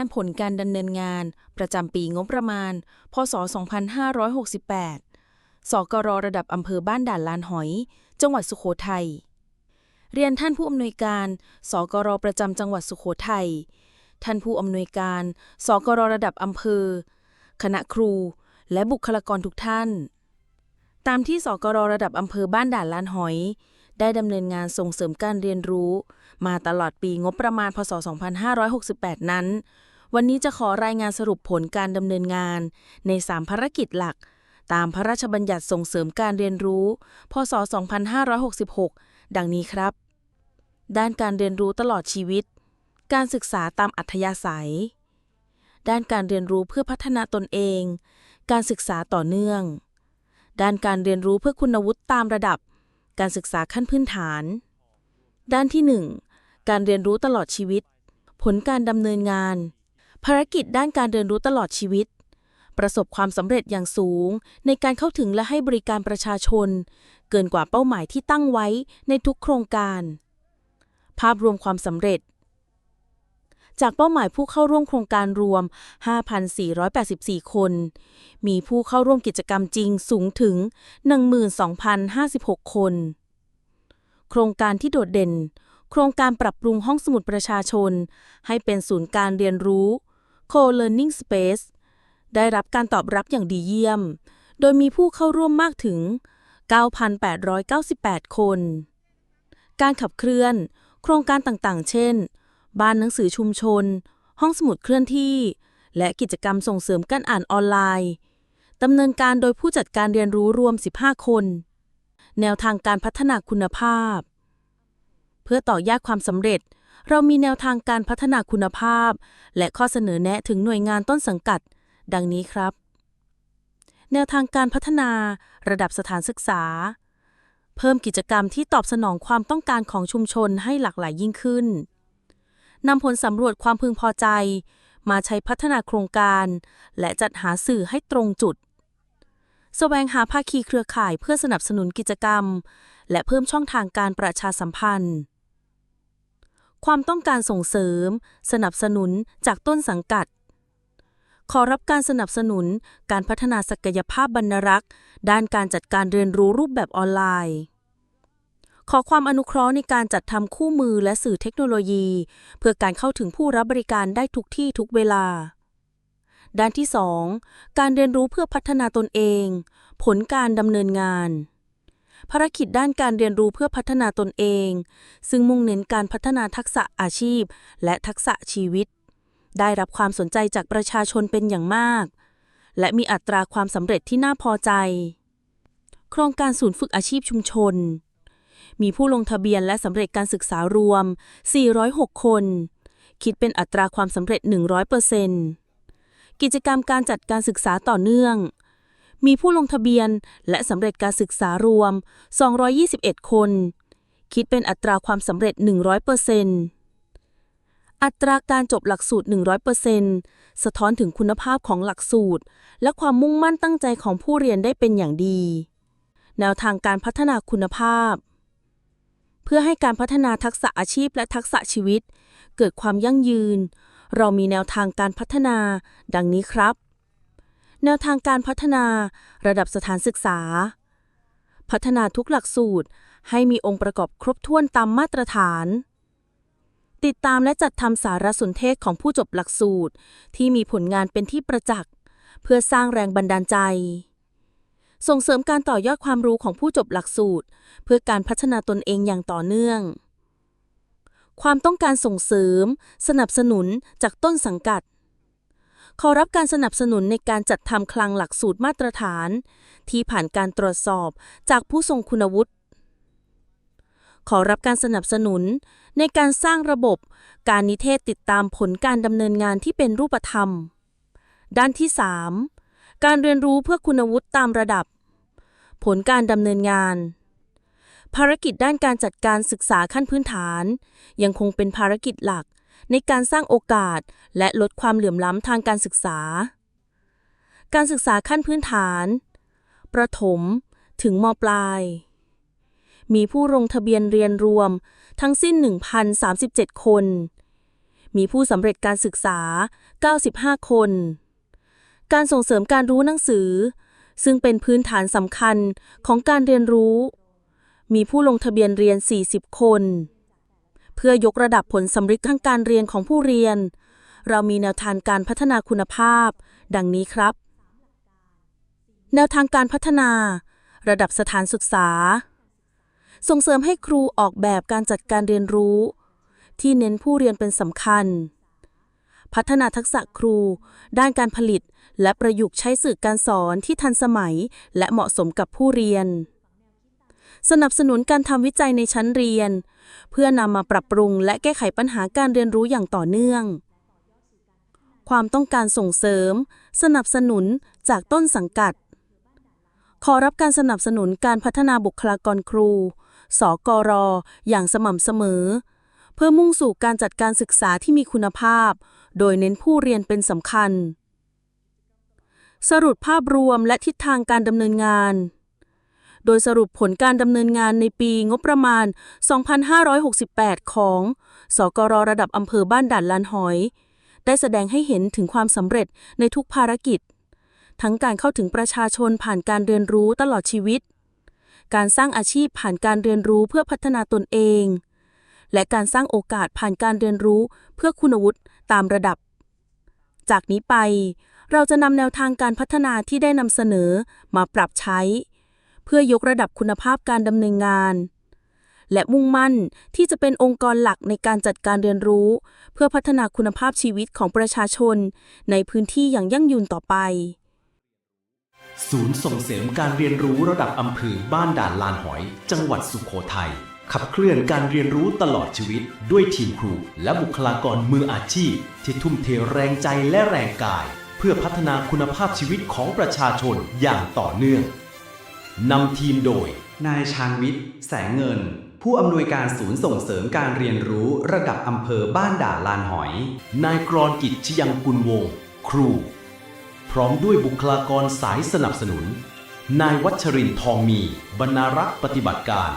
านผลการดำเนินงาน ประจำปีงบประมาณ พศ 2568 สกรระดับอำเภอบ้านด่านลานหอย จังหวัดสุโขทัย เรียนท่านผู้อำนวยการ สกรประจำจังหวัดสุโขทัย ท่านผู้อำนวยการ สกรระดับอำเภอ คณะครู และบุคลากรทุกท่าน ตามที่สกรระดับอำเภอบ้านด่านลานหอยได้ดำเนินงานส่งเสริมการเรียนรู้ มาตลอดปีงบประมาณพศ 2568 นั้น วันนี้จะขอรายงานสรุปผลการดำเนินงาน ใน 3 ภารกิจหลัก ตามพระราชบัญญัติส่งเสริมการเรียนรู้ พศ 2566 ดังนี้ครับ ด้านการเรียนรู้ตลอดชีวิต การศึกษาตามอัธยาศัย ด้านการเรียนรู้เพื่อพัฒนาตนเอง การศึกษาต่อเนื่อง ด้านการเรียนรู้เพื่อคุณวุฒิตามระดับ การศึกษาขั้นพื้นฐาน ด้านที่ 1การเรียนรู้ตลอดชีวิต ผลการดำเนินงาน ภารกิจด้านการเรียนรู้ตลอดชีวิต ประสบความสำเร็จอย่างสูง ในการเข้าถึงและให้บริการประชาชน เกินกว่าเป้าหมายที่ตั้งไว้ในทุกโครงการ ภาพรวมความสำเร็จ จากเป้าหมายผู้เข้าร่วมโครงการรวม 5,484 คน มีผู้เข้าร่วมกิจกรรมจริงสูงถึง 12,056 คน โครงการที่โดดเด่นโครงการปรับปรุงห้องสมุดประชาชน ให้เป็นศูนย์การเรียนรู้ Co-learning Space ได้รับการตอบรับอย่างดีเยี่ยม โดยมีผู้เข้าร่วมมากถึง 9,898 คน การขับเคลื่อน โครงการต่างๆ เช่น บ้านหนังสือชุมชน ห้องสมุดเคลื่อนที่ และกิจกรรมส่งเสริมการอ่านออนไลน์ดำเนินการโดยผู้จัดการเรียนรู้รวม 15 คน แนวทางการพัฒนาคุณภาพ เพื่อต่อยอดความสำเร็จ เรามีแนวทางการพัฒนาคุณภาพ และข้อเสนอแนะถึงหน่วยงานต้นสังกัด ดังนี้ครับ แนวทางการพัฒนา ระดับสถานศึกษา เพิ่มกิจกรรมที่ตอบสนองความต้องการของชุมชนให้หลากหลายยิ่งขึ้นนำผลสำรวจความพึงพอใจ มาใช้พัฒนาโครงการ และจัดหาสื่อให้ตรงจุดแสวงหาภาคีเครือข่ายเพื่อสนับสนุนกิจกรรม และเพิ่มช่องทางการประชาสัมพันธ์ ความต้องการส่งเสริม สนับสนุนจากต้นสังกัด ขอรับการสนับสนุนการพัฒนาศักยภาพบรรณรักษ์ ด้านการจัดการเรียนรู้รูปแบบออนไลน์ ขอความอนุเคราะห์ในการจัดทำคู่มือและสื่อเทคโนโลยี เพื่อการเข้าถึงผู้รับบริการได้ทุกที่ทุกเวลา ด้านที่ 2 การเรียนรู้เพื่อพัฒนาตนเอง ผลการดำเนินงาน ภารกิจด้านการเรียนรู้เพื่อพัฒนาตนเอง ซึ่งมุ่งเน้นการพัฒนาทักษะอาชีพ และทักษะชีวิต ได้รับความสนใจจากประชาชนเป็นอย่างมาก และมีอัตราความสำเร็จที่น่าพอใจ โครงการศูนย์ฝึกอาชีพชุมชน มีผู้ลงทะเบียนและสำเร็จการศึกษารวม 406 คน คิดเป็นอัตราความสำเร็จ 100%กิจกรรมการจัดการศึกษาต่อเนื่อง มีผู้ลงทะเบียนและสำเร็จการศึกษารวม 221 คน คิดเป็นอัตราความสำเร็จ 100%อัตราการจบหลักสูตร 100%สะท้อนถึงคุณภาพของหลักสูตร และความมุ่งมั่นตั้งใจของผู้เรียนได้เป็นอย่างดี แนวทางการพัฒนาคุณภาพ เพื่อให้การพัฒนาทักษะอาชีพและทักษะชีวิต เกิดความยั่งยืน เรามีแนวทางการพัฒนา ดังนี้ครับ แนวทางการพัฒนา ระดับสถานศึกษา พัฒนาทุกหลักสูตรให้มีองค์ประกอบครบถ้วนตามมาตรฐาน ติดตามและจัดทำสารสนเทศของผู้จบหลักสูตร ที่มีผลงานเป็นที่ประจักษ์ เพื่อสร้างแรงบันดาลใจ ส่งเสริมการต่อยอดความรู้ของผู้จบหลักสูตร เพื่อการพัฒนาตนเองอย่างต่อเนื่องความต้องการส่งเสริม สนับสนุนจากต้นสังกัด ขอรับการสนับสนุนในการจัดทำคลังหลักสูตรมาตรฐาน ที่ผ่านการตรวจสอบจากผู้ทรงคุณวุฒิ ขอรับการสนับสนุนในการสร้างระบบ การนิเทศติดตามผลการดำเนินงานที่เป็นรูปธรรม ด้านที่ 3 การเรียนรู้เพื่อคุณวุฒิตามระดับ ผลการดำเนินงาน ภารกิจด้านการจัดการศึกษาขั้นพื้นฐาน ยังคงเป็นภารกิจหลัก ในการสร้างโอกาส และลดความเหลื่อมล้ำทางการศึกษา การศึกษาขั้นพื้นฐาน ประถม ถึงมปลาย มีผู้ลงทะเบียนเรียนรวมทั้งสิ้น 1,037 คน มีผู้สำเร็จการศึกษา 95 คน การส่งเสริมการรู้หนังสือ ซึ่งเป็นพื้นฐานสำคัญของการเรียนรู้ มีผู้ลงทะเบียนเรียน 40 คน เพื่อยกระดับผลสำเร็จทางการเรียนของผู้เรียน เรามีแนวทางการพัฒนาคุณภาพ ดังนี้ครับ แนวทางการพัฒนา ระดับสถานศึกษา ส่งเสริมให้ครูออกแบบการจัดการเรียนรู้ ที่เน้นผู้เรียนเป็นสำคัญ พัฒนาทักษะครู ด้านการผลิต และประยุกต์ใช้สื่อการสอนที่ทันสมัย และเหมาะสมกับผู้เรียน สนับสนุนการทำวิจัยในชั้นเรียน เพื่อนำมาปรับปรุงและแก้ไขปัญหาการเรียนรู้อย่างต่อเนื่อง ความต้องการส่งเสริม สนับสนุนจากต้นสังกัด ขอรับการสนับสนุนการพัฒนาบุคลากรครู สกรอย่างสม่ำเสมอ เพื่อมุ่งสู่การจัดการศึกษาที่มีคุณภาพ โดยเน้นผู้เรียนเป็นสำคัญ สรุปภาพรวมและทิศทางการดำเนินงาน โดยสรุปผลการดำเนินงานในปีงบประมาณ 2568 ของ สกรระดับอำเภอบ้านด่านลานหอย ได้แสดงให้เห็นถึงความสำเร็จในทุกภารกิจ ทั้งการเข้าถึงประชาชนผ่านการเรียนรู้ตลอดชีวิต การสร้างอาชีพผ่านการเรียนรู้เพื่อพัฒนาตนเอง และการสร้างโอกาสผ่านการเรียนรู้เพื่อคุณวุฒิตามระดับ จากนี้ไปเราจะนำแนวทางการพัฒนาที่ได้นำเสนอมาปรับใช้ พื่อยกระดับคุณภาพการดำเนินงาน และมุ่งมั่นที่จะเป็นองค์กรหลักในการจัดการเรียนรู้ เพื่อพัฒนาคุณภาพชีวิตของประชาชน ในพื้นที่อย่างยั่งยืนต่อไป ศูนย์ส่งเสริมการเรียนรู้ระดับอำเภอบ้านด่านลานหอย จังหวัดสุโขทัยขับเคลื่อนการเรียนรู้ตลอดชีวิต ด้วยทีมครู และบุคลากรมืออาชีพ ที่ทุ่มเทแรงใจและแรงกาย เพื่อพัฒนาคุณภาพชีวิตของประชาชนอย่างต่อเนื่อง นำทีมโดย นายชาญวิทย์ แสงเงิน ผู้อำนวยการศูนย์ส่งเสริมการเรียนรู้ระดับอำเภอบ้านด่านลานหอย นายกรอนกิจชยังกุลวงศ์ครู พร้อมด้วยบุคลากรสายสนับสนุน นายวัชรินทร์ทองมี บรรณารักษ์ปฏิบัติการ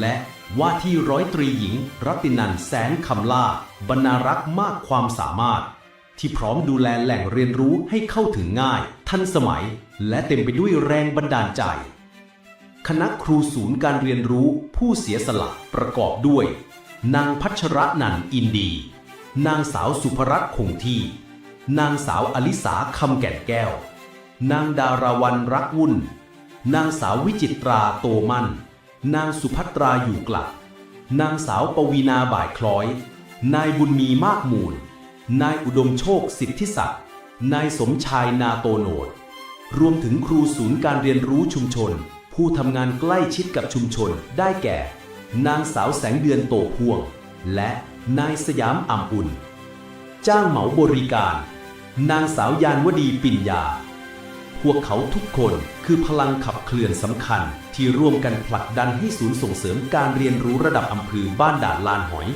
และว่าที่ร้อยตรีหญิง รัตินันแสนคำล่า บรรณารักษ์มากความสามารถ ที่พร้อมดูแลแหล่งเรียนรู้ให้เข้าถึงง่าย ทันสมัย และเต็มไปด้วยแรงบันดาลใจ คณะครูศูนย์การเรียนรู้ผู้เสียสละประกอบด้วย นางพัชรนันอินดี นางสาวสุภรัตน์คงที่ นางสาวอลิสาคำแก่นแก้ว นางดาราวันรักวุ่น นางสาววิจิตราโตมั่น นางสุภัตราอยู่กลับ นางสาวปวีนาบ่ายคล้อย นายบุญมีมากมูล นายอุดมโชคสิทธิศักดิ์ นายสมชายนาโตโนด รวมถึงครูศูนย์การเรียนรู้ชุมชน ผู้ทำงานใกล้ชิดกับชุมชนได้แก่ นางสาวแสงเดือนโตพวง และนายสยามอ่ำอุ่น จ้างเหมาบริการ นางสาวยานวดีปิญญา พวกเขาทุกคนคือพลังขับเคลื่อนสำคัญที่ร่วมกันผลักดันให้ศูนย์ส่งเสริมการเรียนรู้ระดับอำเภอบ้านด่านลานหอย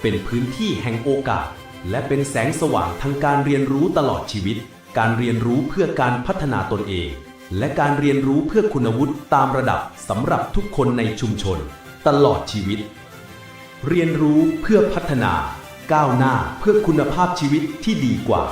เป็นพื้นที่แห่งโอกาส และเป็นแสงสว่างทางการเรียนรู้ตลอดชีวิต การเรียนรู้เพื่อการพัฒนาตนเอง และการเรียนรู้เพื่อคุณวุฒิตามระดับสำหรับทุกคนในชุมชน ตลอดชีวิต เรียนรู้เพื่อพัฒนา ก้าวหน้าเพื่อคุณภาพชีวิตที่ดีกว่า